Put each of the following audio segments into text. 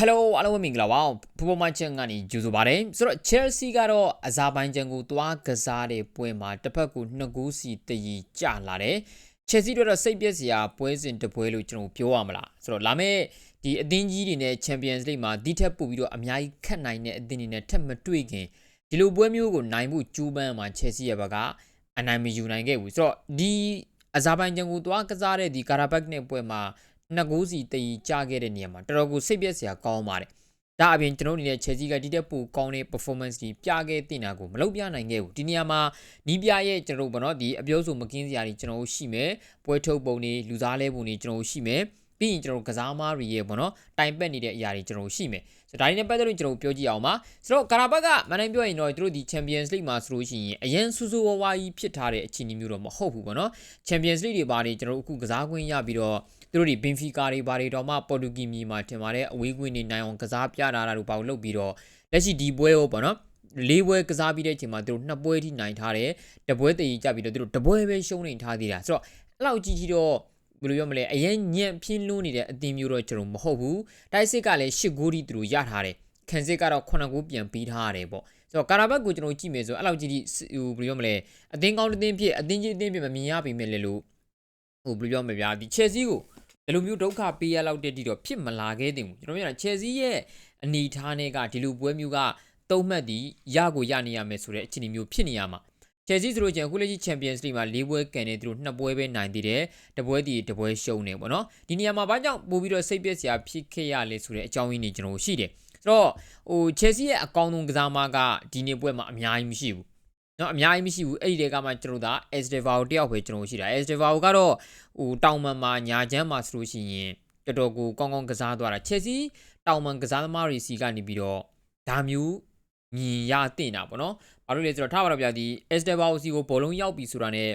Hello အားလုံးပဲမင်္ဂလာပါဖူပေါ်မချန်ကနေကြိုဆိုပါတယ်ဆိုတော့ Chelsea ကတော့အဇာဘိုင်ဂျန်ကိုတွားကစားတဲ့ပွဲမှာတစ်ဖက်ကို2ဂိုးစီတည်ကြလာတယ် Chelsea တို့တော့စိတ်ပြက်စရာပွဲစဉ်တစ်ပွဲလို့ကျွန်တော်ပြောရမလားဆိုတော့လာမယ့်ဒီအသင်းကြီးတွေနဲ့ Champions League မှာဒီထက်ပိုပြီးတော့အများကြီးခက်နိုင်တဲ့အသင်းတွေနဲ့ထပ်မတွေ့ခင်ဒီလိုပွဲမျိုးကိုနိုင်ဖို့ကြိုးပမ်းမှာ Chelsea ရဲ့ဘက်ကအနိုင်မယူနိုင်ခဲ့ဘူးဆိုတော့ဒီအဇာဘိုင်ဂျန်ကိုတွားကစားတဲ့ဒီကာရာဘက်နဲ့ပွဲမှာ နှစ်ဂိုးစီတည်ကြခဲ့တဲ့နေရာမှာတော်တော်ကိုစိတ်ပြက်စရာကောင်းပါတယ်။ဒါအပြင်ကျွန်တော်တို့အနေနဲ့ Chelsea ကဒီတက်ပိုကောင်းတဲ့ performance ကြီးပြခဲ့တင်တာကိုမလုပ်ပြနိုင်ခဲ့ဘူး။ဒီနေရာမှာနီးပြရဲ့ကျွန်တော်တို့ဗောနော်ဒီအပြောဆိုမကင်းစရာတွေကျွန်တော်တို့ရှိမယ်။ပွဲထုတ်ပုံတွေလူစားလဲပုံတွေကျွန်တော်တို့ရှိမယ်။ပြီးရင်ကျွန်တော်တို့ကစားမားတွေရဲ့ဗောနော်တိုင်ပက်နေတဲ့အရာတွေကျွန်တော်တို့ရှိမယ်။ဆိုတော့ဒါတွေနဲ့ပတ်သက်လို့ကျွန်တော်တို့ပြောကြည့်အောင်ပါ။ဆိုတော့ကာရာဘက်ကမနိုင်ပြောရင်တော့တို့ဒီ Champions League မှာဆိုလို့ရှိရင်အရင်ဆူဆူဝါဝါကြီးဖြစ်ထားတဲ့အခြေအနေမျိုးတော့မဟုတ်ဘူးဗောနော်။ Champions League တွေပါနေကျွန်တော်တို့အခုကစားခွင့်ရပြီးတော့ သူတို့ဒီဘင်ဖီကာတွေဘာတွေတော့မှပေါ်တူဂီမြေမှာထင်ပါတယ်အဝေးကွင်းနေနိုင်အောင်ကစားပြတာတို့ဘာလို့လုပ်ပြီးတော့လက်ရှိဒီပွဲရောပေါ့နော်လေးပွဲကစားပြီးတဲ့အချိန်မှာသူတို့နှစ်ပွဲထိနိုင်ထားတယ်တပွဲတည်ကြပြီးတော့သူတို့တပွဲပဲရှုံးနေထားသေးတာဆိုတော့အဲ့လောက်ကြီးကြီးတော့ဘယ်လိုပြောမလဲအရင်ညံ့ပြင်းလွန်းနေတဲ့အသင်းမျိုးတော့ကျွန်တော်မဟုတ်ဘူးတိုက်စစ်ကလည်း၈ဂိုးထိသူတို့ရထားတယ်ခံစစ်ကတော့9ဂိုးပြန်ပြီးထားရတယ်ပေါ့ဆိုတော့ကာရာဘတ်ကိုကျွန်တော်ကြည့်မယ်ဆိုအဲ့လောက်ကြီးဟိုဘယ်လိုပြောမလဲအသင်းကောင်းတစ်သင်းဖြစ်အသင်းကြီးအသင်းဖြစ်မမြင်ရပေမဲ့လေလို့ဟိုဘယ်လိုပြောမလဲဗျာဒီ Chelsea ကို ဘယ်လိုမျိုးဒုက္ခပေးရလောက်တဲ့တိတော့ဖြစ်မလာခဲ့တင်ဘူးကျွန်တော်ပြောတာ Chelsea ရဲ့အနေထားနဲ့ကဒီလိုပွဲမျိုးကသုံးမှတ်ဒီရကိုရနေရမယ်ဆိုတဲ့အခြေအနေမျိုးဖြစ်နေရမှာ Chelsea ဆိုလို့ချင်းအခုလက်ရှိ Champions League မှာ၄ပွဲကန်နေသူတို့နှစ်ပွဲပဲနိုင်သေးတယ်တပွဲတည်တပွဲရှုံးနေပေါ့နော်ဒီနေရာမှာဘာကြောင့်ပို့ပြီးတော့စိတ်ပြက်စရာဖြစ်ခဲ့ရလဲဆိုတဲ့အကြောင်းရင်းတွေကျွန်တော်ရှိတယ်ဆိုတော့ဟို Chelsea ရဲ့အကောင်းဆုံးကစားမကဒီနေ့ပွဲမှာအများကြီးမရှိဘူး နော်အများကြီးမရှိဘူးအဲ့ဒီတဲကမှကျွန်တော်ဒါ Estevao တယောက်ပဲကျွန်တော်ရှိတာ Estevao ကတော့ဟိုတောင်မန်မှာညာချမ်းမှာဆိုလို့ရှိရင်တော်တော်ကိုကောင်းကောင်းကစားသွားတာ Chelsea တောင်မန်ကစားသမားတွေစီကနေပြီးတော့ဒါမျိုးမြင်ရတင်တာပေါ့နော်ဘာလို့လဲဆိုတော့ထားပါတော့ဗျာဒီ Estevao စီကိုဘောလုံးရောက်ပြီဆိုတာနဲ့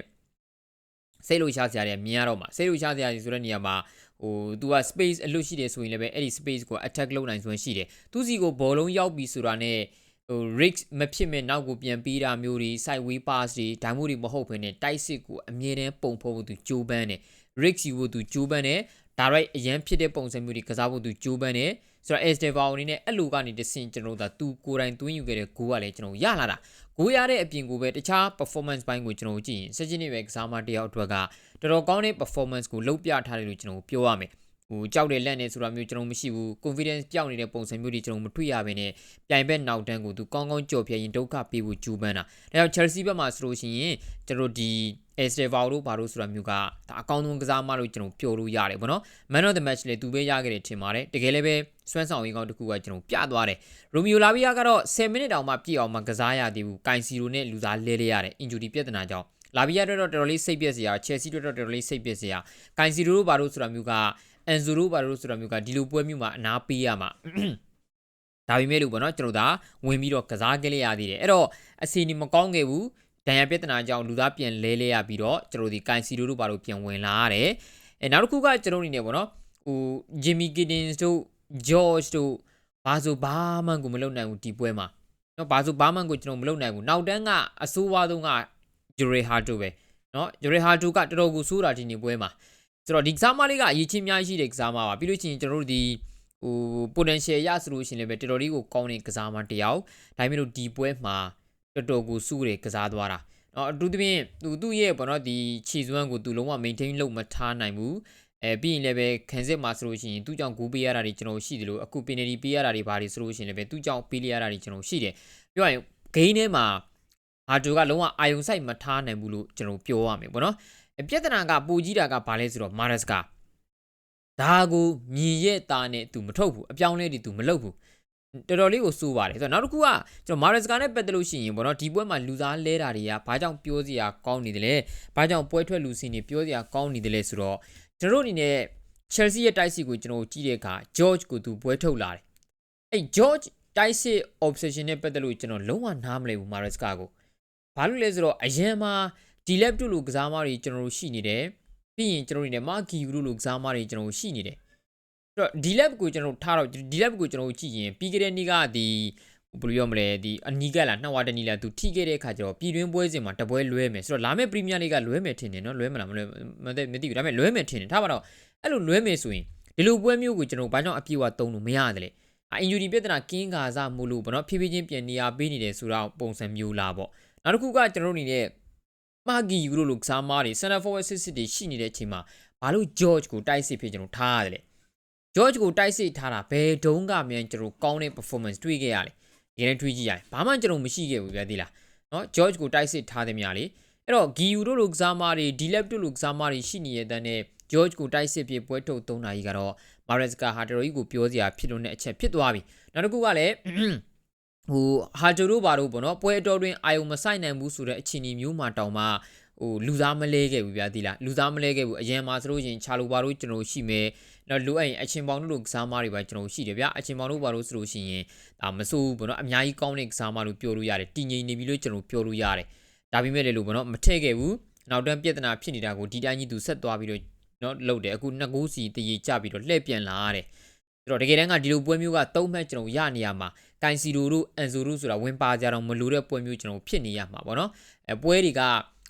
စိတ်လို့ရှားစရာတွေမြင်ရတော့မှာစိတ်လို့ရှားစရာတွေဆိုတဲ့နေရာမှာဟို तू က space အလွတ်ရှိတယ်ဆိုရင်လည်းပဲအဲ့ဒီ space ကို attack လုပ်နိုင်စွမ်းရှိတယ်သူစီကိုဘောလုံးရောက်ပြီဆိုတာနဲ့ ဟို risk မဖြစ်မဲ့နောက်ကိုပြန်ပေးတာမျိုးတွေ sideway pass တွေဒါမျိုးတွေမဟုတ်ဘဲနဲ့တိုက်စစ်ကိုအမြဲတမ်းပုံဖော်ဖို့သူကြိုးပမ်းတယ် risk ယူဖို့သူကြိုးပမ်းတယ် direct အရန်ဖြစ်တဲ့ပုံစံမျိုးတွေကစားဖို့သူကြိုးပမ်းတယ်ဆိုတော့ Estevao အနေနဲ့အဲ့လိုကနေတဆင်ကျွန်တော်တို့ဒါသူကိုယ်တိုင်သွင်းယူခဲ့တဲ့ဂိုးကလည်းကျွန်တော်ရလာတာဂိုးရတဲ့အပြင်ကိုပဲတခြား performance ဘိုင်းကိုကျွန်တော်ကြည့်ရင်စချင်နေပဲကစားမတယောက်အတွက်ကတော်တော်ကောင်းတဲ့ performance ကိုလုပ်ပြထားတယ်လို့ကျွန်တော်ပြောရမယ် ဟိုကြောက်တယ်လက်နေဆိုတာမျိုးကျွန်တော်မရှိဘူး confidence ပြောင်းနေတဲ့ပုံစံမျိုးတွေကျွန်တော်မတွေ့ရဘဲနဲ့ပြိုင်ဘက်နောက်တန်းကိုသူကောင်းကောင်းကြော်ဖြတ်ရင်ဒုက္ခပေးဖို့ကြိုးပမ်းတာဒါကြောင့် Chelsea ဘက်မှာဆိုလို့ရှိရင်ကျွန်တော်ဒီ Estevao တို့ဘာလို့ဆိုတာမျိုးကဒါအကောင်းဆုံးကစားမလို့ကျွန်တော်ပြောလို့ရတယ်ဗောနော် Man of the match လေသူပဲရခဲ့တယ်ထင်ပါတယ်တကယ်လည်းပဲစွမ်းဆောင်ရင်းကောင်းတစ်ခုကကျွန်တော်ပြသွားတယ် Romeo Lavia ကတော့10မိနစ်တောင်မှပြည့်အောင်မှကစားရသေးဘူးကိုင်စီရိုနဲ့လူစားလဲလဲရတယ် injury ပြဿနာကြောင့်လာဘီယာတော့တော်တော်လေးစိတ်ပြက်စရာ Chelsea တော့တော်တော်လေးစိတ်ပြက်စရာကိုင်စီရိုတို့ဘာလို့ဆိုတာမျိုးက အန်ဇိုရိုဘာလို့ဆိုတာမျိုးကဒီလိုပွဲမျိုးမှာအနာပေးရမှာဒါပေမဲ့လို့ပေါ့နော်ကျွန်တော်ဒါဝင်ပြီးတော့ကစားခဲ့ရသေးတယ်အဲ့တော့အစီအနီမကောင်းခဲ့ဘူးဒဏ်ရာပြဿနာကြောင့်လူသားပြန်လဲလဲရပြီးတော့ကျွန်တော်ဒီကန်စီရိုတို့ဘာလို့ပြန်ဝင်လာရတယ်အဲနောက်တစ်ခုကကျွန်တော်အနေနဲ့ပေါ့နော်ဟိုဂျီမီကီဒင်စ်တို့ဂျော့ချ်တို့ဘာဆိုဘာမှကိုမလုပ်နိုင်ဘူးဒီပွဲမှာနော်ဘာဆိုဘာမှကိုကျွန်တော်မလုပ်နိုင်ဘူးနောက်တန်းကအဆိုးဝါးဆုံးကဂျူရီဟာတိုပဲနော်ဂျူရီဟာတိုကတော်တော်ကိုဆိုးတာဒီနေ့ပွဲမှာ ဆိုတော့ဒီကစားမလေးကအရေးချင်းများရှိတဲ့ကစားမပါပြီးလို့ရှိရင်ကျွန်တော်တို့ဒီဟို potential ရဆိုလို့ရှိရင်လည်းပဲတော်တော်လေးကိုကောင်းတဲ့ကစားမတစ်ယောက်ဒါပေမဲ့လို့ဒီပွဲမှာတော်တော်ကိုစုတယ်ကစားသွားတာနော်အထူးသဖြင့်သူသူ့ရဲ့ပေါ့နော်ဒီခြေစွမ်းကိုသူလုံးဝ maintain လုပ်မထားနိုင်ဘူးအဲပြီးရင်လည်းပဲခံစစ်မှာဆိုလို့ရှိရင်သူ့ကြောင့်ဂူးပေးရတာတွေကျွန်တော်ရှိတယ်လို့အခု penalty ပေးရတာတွေဘာတွေဆိုလို့ရှိရင်လည်းပဲသူ့ကြောင့်ပေးရတာတွေကျွန်တော်ရှိတယ်ပြောရရင် game ထဲမှာဟာဂျိုကလုံးဝအာယုံဆိုင်မထားနိုင်ဘူးလို့ကျွန်တော်ပြောရမယ်ပေါ့နော် ပြဿနာကပူကြီးတာကဘာလဲဆိုတော့မာရစ်ကဒါကိုမြည်ရဲ့သားနဲ့သူမထုတ်ဘူးအပြောင်းလဲတွေသူမလုပ်ဘူးတော်တော်လေးကိုစိုးပါတယ်ဆိုတော့နောက်တစ်ခုကကျွန်တော်မာရစ်ကာနဲ့ပတ်သက်လို့ရှိရင်ပေါ့နော်ဒီပွဲမှာလူစားလဲတာတွေကဘာကြောင့်ပြောစရာကောင်းနေတယ်လဲဘာကြောင့်ပွဲထွက်လူစင်းတွေပြောစရာကောင်းနေတယ်လဲဆိုတော့ကျွန်တော်တို့အနေနဲ့ Chelsea ရဲ့တိုက်စီကိုကျွန်တော်ကြည့်တဲ့အခါ George ကိုသူပွဲထုတ်လာတယ်အဲ့ George တိုက်စစ် obsession နဲ့ပတ်သက်လို့ကျွန်တော်လုံးဝနားမလည်ဘူးမာရစ်ကာကိုဘာလို့လဲဆိုတော့အရင်မှာ ဒီလက်တူလိုကစားမတွေကျွန်တော်တို့ရှိနေတယ်ပြီးရင်ကျွန်တော်တို့နေမာကီယူလိုကစားမတွေကျွန်တော်တို့ရှိနေတယ်အဲ့တော့ဒီလက်ကိုကျွန်တော်တို့ထားတော့ဒီလက်ကိုကျွန်တော်တို့ကြည့်ရင်ပြီးခဲ့တဲ့နေ့ကဒီဘယ်လိုပြောမလဲဒီအနီးကလာနှစ်ဝါတနီလာသူထိခဲ့တဲ့အခါကျတော့ပြည်တွင်းပွဲစဉ်မှာတပွဲလွဲမယ်ဆိုတော့လာမယ့်ပရီးမီးယားလိဂ်ကလွဲမယ်ထင်တယ်နော်လွဲမလားမလွဲမသိမသိဘူးဒါပေမဲ့လွဲမယ်ထင်တယ်ထားပါတော့အဲ့လိုလွဲမယ်ဆိုရင်ဒီလိုပွဲမျိုးကိုကျွန်တော်ဘာကြောင့်အပြည့်အဝသုံးလို့မရတယ်လဲအင်ဂျူရီပြဿနာကင်းကာစားမှုလို့ပေါ့နော်ဖြည်းဖြည်းချင်းပြန်နေရပေးနေတယ်ဆိုတော့ပုံစံမျိုးလားပေါ့နောက်တစ်ခုကကျွန်တော်တို့အနေနဲ့ မာဂီယူလို့လို့ကစားမားတွေ center forward စစ်စစ်တွေရှိနေတဲ့အချိန်မှာဘာလို့ George ကိုတိုက်စစ်ဖြစ်ကျွန်တော်ထားရတယ်လေ George ကိုတိုက်စစ်ထားတာဘယ်တုန်းကမြန်ကျွန်တော်ကောင်းတဲ့ performance တွေ့ခဲ့ရလဲဒီနေ့တွေ့ကြည့်ရတယ်ဘာမှကျွန်တော်မရှိခဲ့ဘူးဗျာဒီလားနော် George ကိုတိုက်စစ်ထားတယ်များလေအဲ့တော့ Giu တို့လိုကစားမားတွေ Dilep တို့လိုကစားမားတွေရှိနေတဲ့တန်းနဲ့ George ကိုတိုက်စစ်ဖြစ်ပွဲထုတ်3နာရီကတော့ Maresca ဟာတော်တော်ကြီးကိုပြောစရာဖြစ်လို့တဲ့အချက်ဖြစ်သွားပြီနောက်တစ်ခုကလည်း ဟိုဟာဂျိုတို့ဘာတို့ပေါ့နော်ပွဲတော်တွင်အာယုံမဆိုင်နိုင်ဘူးဆိုတဲ့အခြေအနေမျိုးမှာတောင်မှဟိုလူသားမလဲခဲ့ဘူးဗျာဒီလားလူသားမလဲခဲ့ဘူးအရင်မှာဆိုလို့ရင်ချာလိုဘာတို့ကျွန်တော်ရှိမယ်တော့လူအဲ့ရင်အချင်းပေါင်းတို့လိုကစားမားတွေပါကျွန်တော်ရှိတယ်ဗျာအချင်းပေါင်းတို့ဘာလို့ဆိုလို့ရှိရင်ဒါမဆိုးဘူးပေါ့နော်အများကြီးကောင်းတဲ့ကစားမားလို့ပြောလို့ရတယ်တည်ငြိမ်နေပြီလို့ကျွန်တော်ပြောလို့ရတယ်ဒါပေမဲ့လည်းလို့ပေါ့နော်မထည့်ခဲ့ဘူးနောက်တန်းပြဿနာဖြစ်နေတာကိုဒီတိုင်းကြီးသူဆက်သွားပြီးတော့နော်လှုပ်တယ်အခုနှစ်ကိုးစီတည်ရကြပြီးတော့လှည့်ပြန်လာရတယ်အဲ့ တော့တကယ်တမ်းကဒီလိုပွဲမျိုးကသုံးမှတ်ကျွန်တော်ရနေရမှာကိုင်စီရိုတို့အန်ဆိုတို့ဆိုတာဝင်ပါကြတော့မလိုတဲ့ပွဲမျိုးကျွန်တော်ဖြစ်နေရမှာပေါ့နော်အဲပွဲတွေက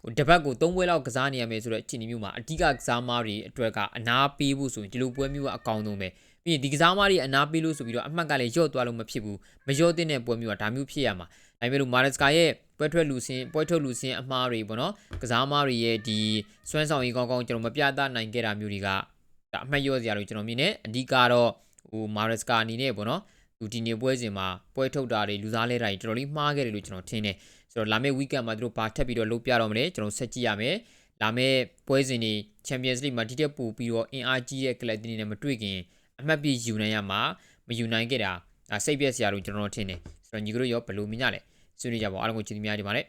ဟိုတပတ်ကို၃ပွဲလောက်ကစားနေရမယ်ဆိုတော့အခြေအနေမျိုးမှာအဓိကကစားမားတွေအတွက်ကအနာပေးဖို့ဆိုရင်ဒီလိုပွဲမျိုးကအကောင်းဆုံးပဲပြီးရင်ဒီကစားမားတွေအနာပေးလို့ဆိုပြီးတော့အမှတ်ကလည်းရော့သွားလို့မဖြစ်ဘူးမရော့တဲ့ပွဲမျိုးကဒါမျိုးဖြစ်ရမှာဒါပေမဲ့လို့မာရက်စကာရဲ့ပွဲထွက်လူစင်းပွဲထုတ်လူစင်းအမှားတွေပေါ့နော်ကစားမားတွေရဲ့ဒီစွမ်းဆောင်ရည်ကောင်းကောင်းကျွန်တော်မပြသနိုင်ခဲ့တာမျိုးတွေကဒါအမှတ်ရော့စရာလို့ကျွန်တော်မြင်တယ်အဓိကတော့ ဟိုမာရက်စကာအနေနဲ့ပေါ့နော်သူဒီနေပွဲစဉ်မှာပွဲထုတ်တာတွေလူစားလဲတာတွေတော်တော်လေးမှားခဲ့တယ်လို့ကျွန်တော်ထင်တယ်ဆိုတော့လာမယ့် weekend မှာသူတို့ဘာထပ်ပြီးတော့လုပ်ပြတော့မလဲကျွန်တော်ဆက်ကြည့်ရမယ်လာမယ့်ပွဲစဉ်တွေ Champions League မှာဒီတက်ပို့ပြီးတော့အင်အားကြီးတဲ့ကလပ်တွေနဲ့မတွေ့ခင်အမှတ်ပြယူနိုင်ရမှာမယူနိုင်ခဲ့တာစိတ်ပြက်စရာလို့ကျွန်တော်ထင်တယ်ဆိုတော့ညီကတို့ရောဘယ်လိုမြင်ကြလဲဆွေးနွေးကြပါဦးအားလုံးကိုကျေးဇူးများတင်ပါတယ်